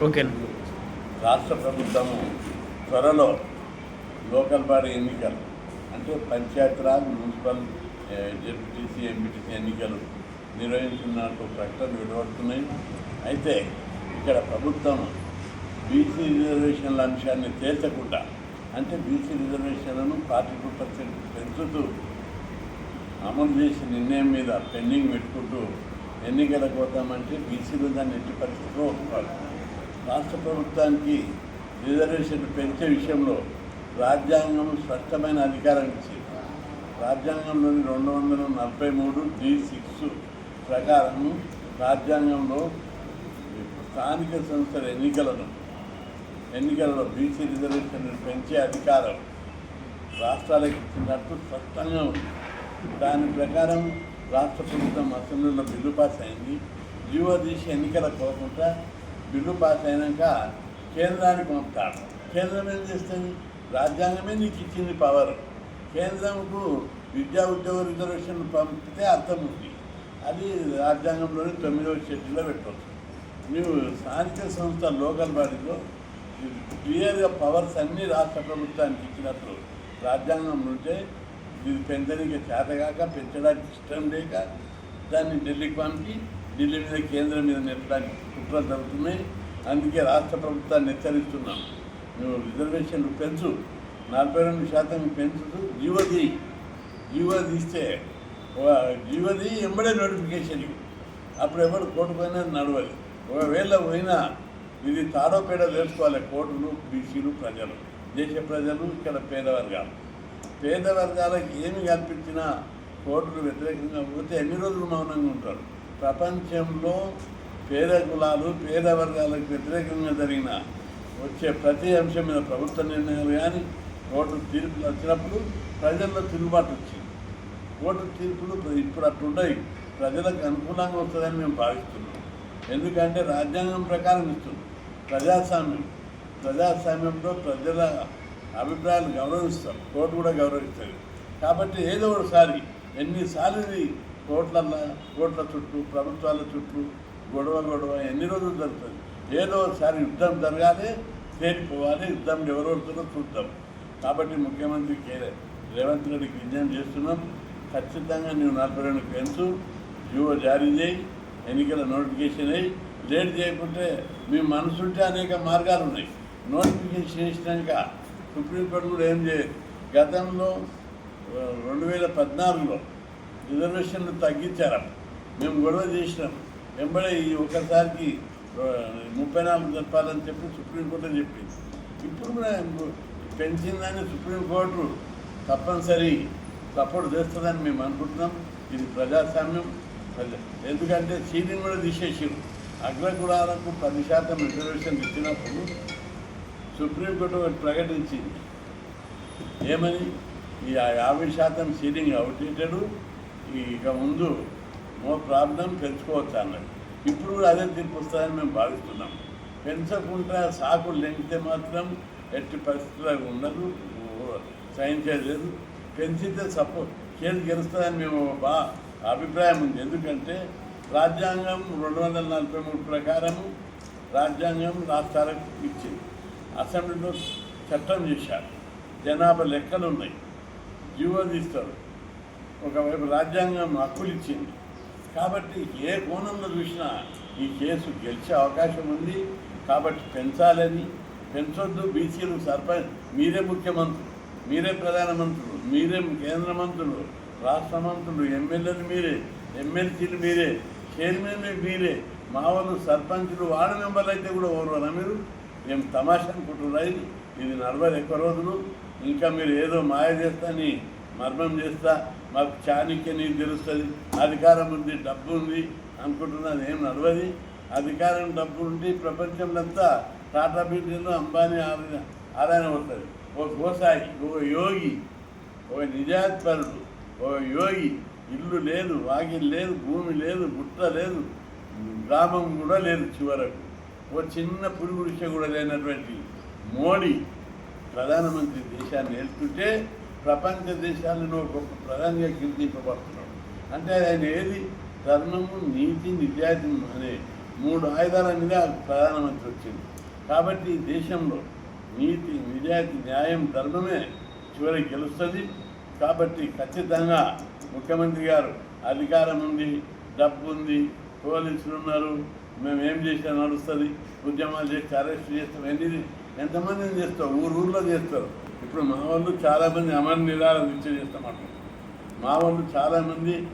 Okay. రాష్ట్ర ప్రభుత్వము త్వరలో లోకల్ బాడీ ఎన్నికలు అంటే పంచాయతీరాజ్ మున్సిపల్ ఏ, జెడ్పీటీసీ ఎంపీటీసీ ఎన్నికలు నిర్వహించున్నట్టు ప్రకటనలు విడబడుతున్నాయి అయితే ఇక్కడ ప్రభుత్వం బీసీ రిజర్వేషన్ల అంశాన్ని తేల్చకుండా అంటే బీసీ రిజర్వేషన్లను ఫార్టీ టూ పర్సెంట్ పెంచుతూ అమలు చేసిన నిర్ణయం మీద పెండింగ్ పెట్టుకుంటూ ఎన్నికలకు పోతామంటే బీసీలు దాన్ని ఎట్టి పరిస్థితిలో ఒప్పుకోవాలి. రాష్ట్ర ప్రభుత్వానికి రిజర్వేషన్లు పెంచే విషయంలో రాజ్యాంగం స్పష్టమైన అధికారం ఇచ్చింది. రాజ్యాంగంలోని రెండు వందల నలభై మూడు డి సిక్స్ ప్రకారం రాజ్యాంగంలో స్థానిక సంస్థల ఎన్నికలను ఎన్నికలలో బీసీ రిజర్వేషన్ పెంచే అధికారం రాష్ట్రాలకు ఇచ్చినట్టు స్పష్టంగా ఉంది. దాని ప్రకారం రాష్ట్ర ప్రభుత్వం అసెంబ్లీలో బిల్లు పాస్ అయింది. జీవో తీసి ఎన్నికల కోకుండా బిల్లు పాస్ అయినాక కేంద్రానికి పంపుతాడు కేంద్రం ఏం చేస్తుంది? రాజ్యాంగమే నీకు ఇచ్చింది పవర్. కేంద్రంకు విద్యా ఉద్యోగ రిజర్వేషన్ పంపితే అర్థం ఉంది. అది రాజ్యాంగంలోని తొమ్మిదవ షెడ్యూల్లో పెట్టవచ్చు. నీవు స్థానిక సంస్థ లోకల్ బాడీలో క్లియర్గా పవర్స్ అన్నీ రాష్ట్ర ప్రభుత్వానికి ఇచ్చినట్లు రాజ్యాంగం ఉంటే ఇది పెంచడానికి చేతగాక పెంచడానికి ఇష్టం లేక దాన్ని ఢిల్లీకి పంపి ఢిల్లీ మీద కేంద్రం మీద నెట్టడానికి కుట్రలు జరుగుతున్నాయి అందుకే రాష్ట్ర ప్రభుత్వాన్ని హెచ్చరిస్తున్నాం. నువ్వు రిజర్వేషన్లు పెంచు. నలభై రెండు శాతం పెంచుతూ జీవోది. జీవో తీస్తే జీవోది ఎంబడే నోటిఫికేషన్ అప్పుడు ఎవరు కోర్టు పోయినా నడవాలి ఒకవేళ పోయినా ఇది తాడోపేడ తెలుసుకోవాలి కోర్టులు బీసీలు ప్రజలు. దేశ ప్రజలు ఇక్కడ పేద వర్గాలు పేద వర్గాలకు ఏమి కల్పించినా కోర్టులు వ్యతిరేకంగా పోతే ఎన్ని రోజులు మౌనంగా ఉంటారు? ప్రపంచంలో పేద కులాలు పేద వర్గాలకు వ్యతిరేకంగా జరిగిన వచ్చే ప్రతి అంశం మీద ప్రభుత్వ నిర్ణయాలు కానీ కోర్టు తీర్పులు వచ్చినప్పుడు ప్రజల్లో తిరుగుబాటు వచ్చింది. కోర్టు తీర్పులు ఇప్పుడు అట్లుండయి ప్రజలకు అనుకూలంగా వస్తుందని మేము భావిస్తున్నాం. ఎందుకంటే రాజ్యాంగం ప్రకారం ఇస్తుంది. ప్రజాస్వామ్యం. ప్రజాస్వామ్యంలో ప్రజల అభిప్రాయాలు గౌరవిస్తాం. కోర్టు కూడా గౌరవిస్తుంది. కాబట్టి ఏదో ఒకసారి ఎన్నిసార్లు ఇది కోట్ల చుట్టూ ప్రభుత్వాల చుట్టూ గొడవ గొడవ ఎన్ని రోజులు జరుగుతుంది? ఏదో ఒకసారి యుద్ధం జరగాలి తేలిపోవాలి యుద్ధం ఎవరెవరితో చూద్దాం. కాబట్టి ముఖ్యమంత్రి కేరే రేవంత్ రెడ్డికి విజయం చేస్తున్నాం ఖచ్చితంగా నువ్వు నలభై రెండు పెంచు జీవో జారీ చేయి ఎన్నికల నోటిఫికేషన్ అయ్యి లేట్ చేయకుంటే మీ మనసుంటే అనేక మార్గాలు ఉన్నాయి. నోటిఫికేషన్ చేసినాక సుప్రీంకోర్టు కూడా ఏం చేయదు. గతంలో రెండు వేల పద్నాలుగులో రిజర్వేషన్లు తగ్గించారు మేము గొడవ చేసినాం. వెంబడే ఈ ఒకసారికి ముప్పై నాలుగు చెప్పాలని చెప్పి సుప్రీంకోర్టు చెప్పింది. ఇప్పుడు కూడా పెంచిందని సుప్రీంకోర్టు తప్పనిసరి సపోర్ట్ చేస్తుందని మేము అనుకుంటున్నాం. ఇది ప్రజాస్వామ్యం. ఎందుకంటే సీలింగ్ కూడా తీసేసారు అగ్రకులాలకు పది శాతం రిజర్వేషన్ ఇచ్చినప్పుడు సుప్రీంకోర్టు ఒకటి ప్రకటించింది. ఏమని? ఈ యాభై శాతం సీలింగ్ అవుటేటెడ్ ఇక ముందు నో ప్రాబ్లం పెంచుకోవచ్చు అన్నది. ఇప్పుడు కూడా అదే తీర్పు వస్తుందని మేము భావిస్తున్నాం. పెంచకుండా సాకులు లెంగితే మాత్రం ఎట్టి పరిస్థితుల్లో ఉండదు సహించేది లేదు పెంచితే సపోర్ట్ కేసు గెలుస్తుందని మేము బా అభిప్రాయం ఉంది. ఎందుకంటే రాజ్యాంగం రెండు వందల నలభై మూడు ప్రకారము రాజ్యాంగం రాష్ట్రాలకు ఇచ్చింది. అసెంబ్లీలో చట్టం చేశారు. జనాభా లెక్కలు ఉన్నాయి. జీవో తీస్తారు. ఒకవైపు రాజ్యాంగం హక్కులు ఇచ్చింది. కాబట్టి ఏ కోణంలో చూసినా ఈ కేసు గెలిచే అవకాశం ఉంది. కాబట్టి పెంచాలని పెంచొద్దు బీసీలు సర్పంచ్ మీరే ముఖ్యమంత్రులు మీరే ప్రధానమంత్రులు మీరే కేంద్ర మంత్రులు రాష్ట్ర మంత్రులు ఎమ్మెల్యేలు మీరే ఎమ్మెల్సీలు మీరే చైర్మన్లు మీరే మా వాళ్ళు సర్పంచులు వార్డు మెంబర్లు అయితే కూడా ఓర్వరా మీరు? మేము తమాషా అనుకుంటున్నారా ఇది ఇది నలభై ఎక్కువ రోజులు. ఇంకా మీరు ఏదో మాయ చేస్తా మర్మం చేస్తా మాకు చాణిక్య నీకు తెలుస్తుంది. అధికారం ఉంది డబ్బు ఉంది అనుకుంటున్నాను ఏం నడవది. అధికారం డబ్బు ఉండి ప్రపంచంలో అంతా టాటా బిర్యానీ అంబానీ ఆదాయ ఆదాయం అవుతుంది ఓ గోసాయి ఓ యోగి ఒక నిజాత్పరుడు ఒక యోగి ఇల్లు లేదు వాకిల్ లేదు భూమి లేదు గుట్ట లేదు గ్రామం కూడా లేదు చివరకు. ఓ చిన్న పురుగుడిష కూడా లేనటువంటి మోడీ ప్రధానమంత్రి దేశాన్ని ఏలుతుంటే ప్రపంచ దేశాలలో గొప్ప ప్రధానిగా కీర్తింపబడుతున్నాడు. అంటే ఆయన ఏది? ధర్మము నీతి నిజాయితీ అనే మూడు ఆయుధాల మీద ప్రధానమంత్రి వచ్చింది కాబట్టి దేశంలో నీతి నిజాయితీ న్యాయం ధర్మమే చివరికి గెలుస్తుంది. కాబట్టి ఖచ్చితంగా ముఖ్యమంత్రి గారు అధికారం ఉంది డబ్బు ఉంది పోలీసులు ఉన్నారు మేము ఏం చేసినా నడుస్తుంది ఉద్యమాలు చేస్తే అరెస్ట్ చేస్తాం ఎన్ని ఎంతమందిని చేస్తాం ఊరు ఊర్లో చేస్తారు. ఇప్పుడు మా వాళ్ళు చాలామంది అమర నిరాల దీక్ష చేస్తామంటారు. మా వాళ్ళు చాలామంది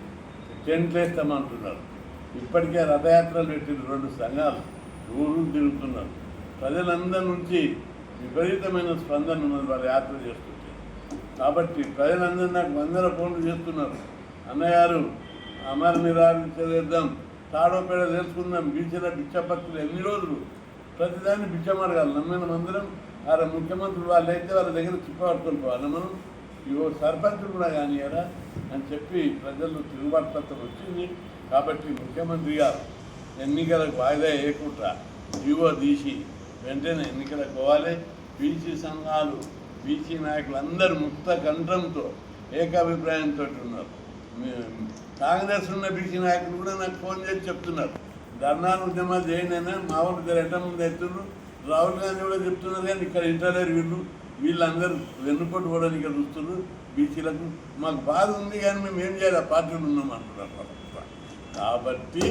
టెంట్లు వేస్తామంటున్నారు. ఇప్పటికే రథయాత్రలు పెట్టిన రెండు సంఘాలు. ఊరు తిరుగుతున్నారు. ప్రజలందరి నుంచి విపరీతమైన స్పందన ఉన్నది వాళ్ళ యాత్ర చేస్తుంటే. కాబట్టి ప్రజలందరూ నాకు వందల ఫోన్లు చేస్తున్నారు. అన్నగారు అమర నిరాకరిద్దాం తాడోపేడ తెలుసుకుందాం. బీచ్ల బిచ్చపత్రులు ఎన్ని రోజులు? ప్రతిదాన్ని బిచ్చమడగాలి నమ్మిన మందిరం వారి ముఖ్యమంత్రులు వాళ్ళు అయితే వాళ్ళ దగ్గర చిప్పబట్టుకొని పోవాలి. మనం ఇవో సర్పంచులు కూడా కానియరా అని చెప్పి ప్రజలు తిరుగుబాటుతత్వం వచ్చింది. కాబట్టి ముఖ్యమంత్రి గారు ఎన్నికలకు వాయిదా వేయకుండా జీవో తీసి వెంటనే ఎన్నికలకు పోవాలి. బీసీ సంఘాలు బీసీ నాయకులు అందరూ ముక్త కంఠంతో ఏకాభిప్రాయంతో ఉన్నారు. కాంగ్రెస్ ఉన్న బీసీ నాయకులు కూడా నాకు ఫోన్ చేసి చెప్తున్నారు. ధర్నాలు ఉద్యమాలు చేయండి అని మా వాళ్ళు దగ్గర ఎట్ట ముందు ఎత్తున్నారు రాహుల్ గాంధీ కూడా చెప్తున్నారు కానీ ఇక్కడ ఇంటర్లేరు వీళ్ళు వీళ్ళందరూ వెన్నుపోటు కూడా ఇక్కడ చూస్తున్నారు. బీసీలకు మాకు బాధ ఉంది కానీ మేము ఏం చేయాలి? ఆ పార్టీలు ఉన్నాం అంటున్నారు కాబట్టి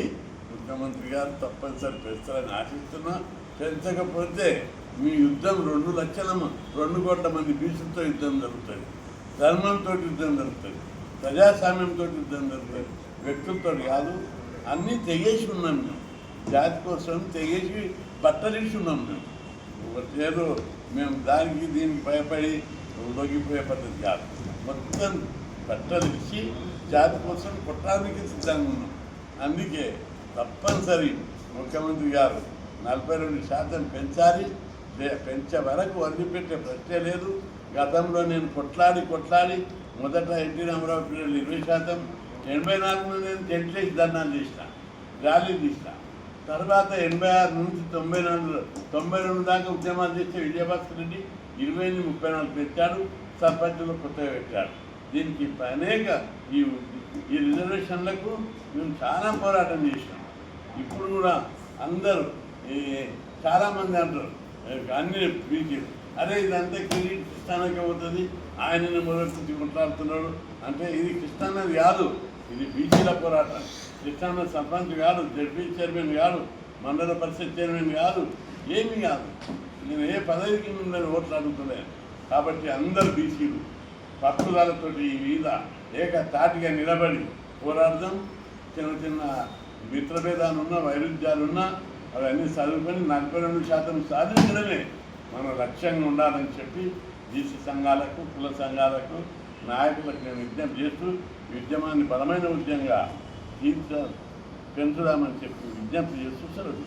ముఖ్యమంత్రి గారు తప్పనిసరి పెంచాలని ఆశిస్తున్నా. పెంచకపోతే మీ యుద్ధం రెండు లక్షల రెండు కోట్ల మంది బీసీలతో యుద్ధం జరుగుతుంది. ధర్మంతో యుద్ధం జరుగుతుంది. ప్రజాస్వామ్యంతో యుద్ధం జరుగుతుంది. వ్యక్తులతో కాదు. అన్నీ తెగేసి ఉన్నాం మేము. జాతి కోసం తెగేసి బట్టలిసి ఉన్నాం మేము. ఒకటేదో మేము దానికి దీనికి భయపడి లొంగిపోయే పద్ధతి కాదు. మొత్తం బట్టలు జాతి కోసం కొట్టడానికి సిద్ధంగా ఉన్నాం. అందుకే తప్పనిసరి ముఖ్యమంత్రి గారు నలభై రెండు శాతం పెంచాలి. లే- పెంచే వరకు వదిలిపెట్టే ప్రశ్నే లేదు. గతంలో నేను కొట్లాడి కొట్లాడి మొదట ఎన్టీ రామారావు పిల్లలు ఇరవై శాతం ఎనభై నాలుగులో నేను టెంట్లేసి ధర్నాలు చేసిన ర్యాలీ తీసిన. తర్వాత ఎనభై ఆరు నుంచి తొంభై నాలుగు తొంభై రెండు దాకా ఉద్యమాలు చేస్తే విజయభాస్కర్ రెడ్డి ఇరవై ఎనిమిది ముప్పై నాలుగు పెట్టాడు సర్పంచులు కొత్తగా పెట్టాడు. దీనికి అనేక ఈ ఈ రిజర్వేషన్లకు మేము చాలా పోరాటం చేసినాం ఇప్పుడు కూడా అందరూ చాలామంది అంటారు అన్ని బీసీ అరే ఇదంతా కిరీట్ కృష్ణానకి అవుతుంది ఆయనని మొదటి కొట్లాడుతున్నాడు. అంటే ఇది కృష్ణానది కాదు ఇది బీసీల పోరాటం. కృష్ణాన సర్పంచ్ కాదు జడ్పీ చైర్మన్ కాదు మండల పరిషత్ చైర్మన్ కాదు ఏమీ కాదు. నేను ఏ పదవికి మిమ్మల్ని ఓట్లు అడుగుతున్నాను కాబట్టి అందరు బీసీలు. పట్టుదలతోటి ఈ మీద ఏక తాటిగా నిలబడి పోరాడదాం. చిన్న చిన్న మిత్రభేదాలున్నా వైరుధ్యాలున్నా అవన్నీ చదువుకొని నలభై రెండు శాతం సాధించడమే మన లక్ష్యంగా ఉండాలని చెప్పి బీసీ సంఘాలకు కుల సంఘాలకు నాయకులకు నేను విజ్ఞప్తి చేస్తూ ఉద్యమాన్ని బలమైన ఉద్యమంగా తీర్చ పెంచుదామని చెప్పి విజ్ఞప్తి చేస్తూ సెలవు